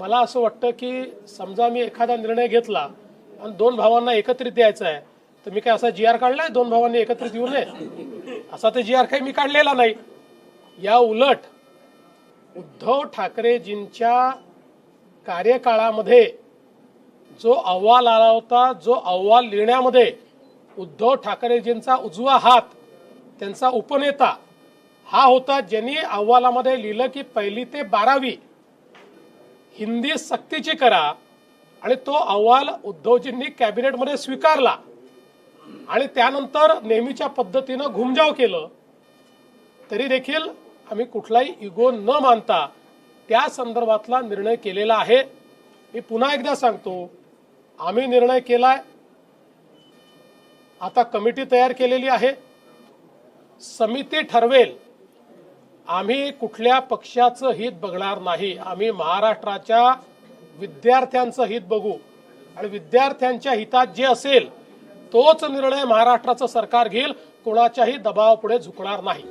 मला असं वाटतं की समजा मी एखादा निर्णय घेतला आणि दोन भावांना एकत्रित द्यायचा आहे तर मी काय असा जी आर काढलाय? दोन भावांनी एकत्रित येऊ नये? असा तर जी आर काही मी काढलेला नाही. या उलट उद्धव ठाकरेजींच्या कार्यकाळामध्ये जो अहवाल आला होता जो अहवाल लिहिण्यामध्ये उद्धव ठाकरेजींचा उजवा हात त्यांचा उपनेता हा होता ज्यांनी अहवालामध्ये लिहिलं की पहिली ते बारावी हिंदी सक्तीची करा आणि तो अहवाल उद्धवजींनी कॅबिनेटमध्ये स्वीकारला. आणि त्यानंतर नेहमीच्या पद्धतीनं घुमजाव केलं. तरी देखील आम्ही कुठलाही इगो न मानता त्या संदर्भातला निर्णय केलेला आहे. मी पुन्हा एकदा सांगतो आम्ही निर्णय केलाय. आता कमिटी तयार केलेली आहे. समिती ठरवेल. आम्ही कुठल्या पक्षाचं हित बघणार नाही. आम्ही महाराष्ट्राच्या विद्यार्थ्यांचं हित बघू. आणि विद्यार्थ्यांच्या हितात जे असेल तोच निर्णय महाराष्ट्राचं सरकार घेईल. कोणाच्याही दबावापुढे झुकणार नाही.